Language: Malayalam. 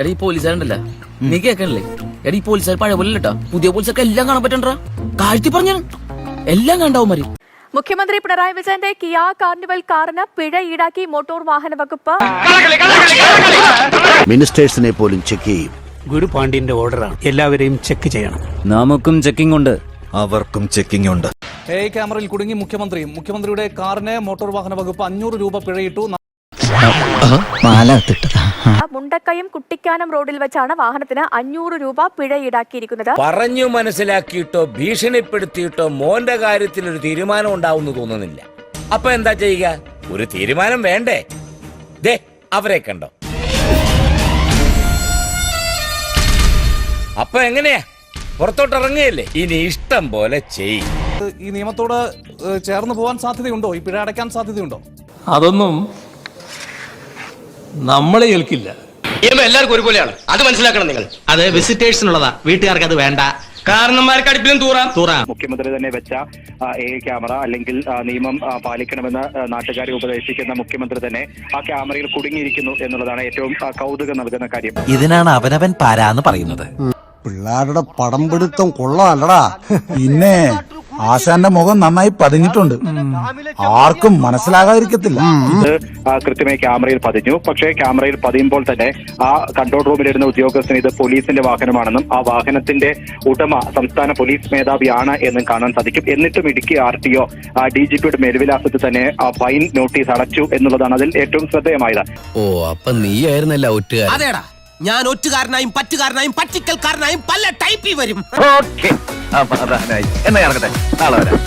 എടാ ഈ പോലീസുകാരുണ്ടല്ല? നീ കേക്കണില്ലേ എടാ ഈ പോലീസുകാർ പഴയ പോലെ കേട്ടോ പുതിയ പോലീസൊക്കെ എല്ലാം കാണാൻ പറ്റണ്ടാ കാഴ്ത്തി പറഞ്ഞു എല്ലാം കണ്ടാവും മരി മുഖ്യമന്ത്രി പിണറായി വിജയന്റെ കിയ കാർണിവൽ കാറിന് പിഴ ഈടാക്കി മോട്ടോർ വാഹന വകുപ്പ്. മിനിസ്റ്റേഴ്സിനെ പോലും ചെക്ക് ചെയ്യും. ഗുരു പാണ്ഡ്യന്റെ ഓർഡറാണ് എല്ലാവരെയും ചെക്ക് ചെയ്യണം. നമുക്കും ചെക്കിംഗ് ഉണ്ട്. അവർക്കും ചെക്കിംഗ് ഉണ്ട്. എ ക്യാമറയിൽ കുടുങ്ങി മുഖ്യമന്ത്രിയും. മുഖ്യമന്ത്രിയുടെ കാറിന് മോട്ടോർ വാഹന വകുപ്പ് അഞ്ഞൂറ് രൂപ പിഴയിട്ടു. മുണ്ടക്കയം കുട്ടിക്കാനം റോഡിൽ വെച്ചാണ് വാഹനത്തിന് അഞ്ഞൂറ് രൂപ പിഴ ഈടാക്കിയിരിക്കുന്നത്. പറഞ്ഞു മനസ്സിലാക്കിയിട്ടോ ഭീഷണിപ്പെടുത്തിയിട്ടോ മോന്റെ കാര്യത്തിൽ ഒരു തീരുമാനം ഉണ്ടാവുന്നു തോന്നുന്നില്ല. അപ്പൊ എന്താ ചെയ്യുക? ഒരു തീരുമാനം വേണ്ടേ? ദേ അവരെ കണ്ടോ. അപ്പൊ എങ്ങനെയാ? പുറത്തോട്ട് ഇറങ്ങുകയല്ലേ ഇനി ഇഷ്ടം പോലെ ചെയ്യും ഈ നിയമത്തോട് ചേർന്ന് പോകാൻ സാധ്യതയുണ്ടോ? ഈ പിഴ അടയ്ക്കാൻ സാധ്യതയുണ്ടോ? അതൊന്നും നമ്മളെ ഏൽക്കില്ല. എല്ലാവർക്കും ഒരുപോലെയാണ്. അത് മനസ്സിലാക്കണം നിങ്ങൾ. അത് വിസിറ്റേഴ്സിനുള്ളതാ വീട്ടുകാർക്ക് അത് വേണ്ട. കാരണന്മാർക്ക് അടുപ്പിലും തൂറാം. തൂറാം. മുഖ്യമന്ത്രി തന്നെ വെച്ച എ ക്യാമറ അല്ലെങ്കിൽ നിയമം പാലിക്കണമെന്ന് നാട്ടുകാരെ ഉപദേശിക്കുന്ന മുഖ്യമന്ത്രി തന്നെ ആ ക്യാമറയിൽ കുടുങ്ങിയിരിക്കുന്നു എന്നുള്ളതാണ് ഏറ്റവും കൗതുകം നൽകുന്ന കാര്യം. ഇതിനാണ് അവനവൻ പാരാന്ന് പറയുന്നത്. പിള്ളേരുടെ പടം പിടുത്തം കൊള്ളാമല്ലടാ പിന്നെ ആശാന്റെ മുഖം നന്നായി പതിഞ്ഞിട്ടുണ്ട്. ആർക്കും മനസ്സിലാകാതിരിക്കത്തില്ല. ഇത് കൃത്യമായി ക്യാമറയിൽ പതിഞ്ഞു. പക്ഷേ ക്യാമറയിൽ പതിയുമ്പോൾ തന്നെ ആ കൺട്രോൾ റൂമിലിരുന്ന ഉദ്യോഗസ്ഥന് ഇത് പോലീസിന്റെ വാഹനമാണെന്നും ആ വാഹനത്തിന്റെ ഉടമ സംസ്ഥാന പോലീസ് മേധാവിയാണ് എന്നും കാണാൻ സാധിക്കും. എന്നിട്ടും Idukki R T O D G പിയുടെ മേൽവിലാസത്തിൽ തന്നെ ആ ഫൈൻ നോട്ടീസ് അടച്ചു എന്നുള്ളതാണ് അതിൽ ഏറ്റവും ശ്രദ്ധേയമായത്. ഓ അപ്പൊ നീ ആയിരുന്നല്ല ഒറ്റുകാരൻ? അതേടാ ഞാൻ ഒറ്റുകാരനായും പറ്റുകാരനായും പറ്റിക്കൽക്കാരനായും പല ടൈപ്പിൽ വരും. ഓക്കെ. സമാധാനായി എന്നാ ഇറങ്ങട്ടെ നാളെ വരാം.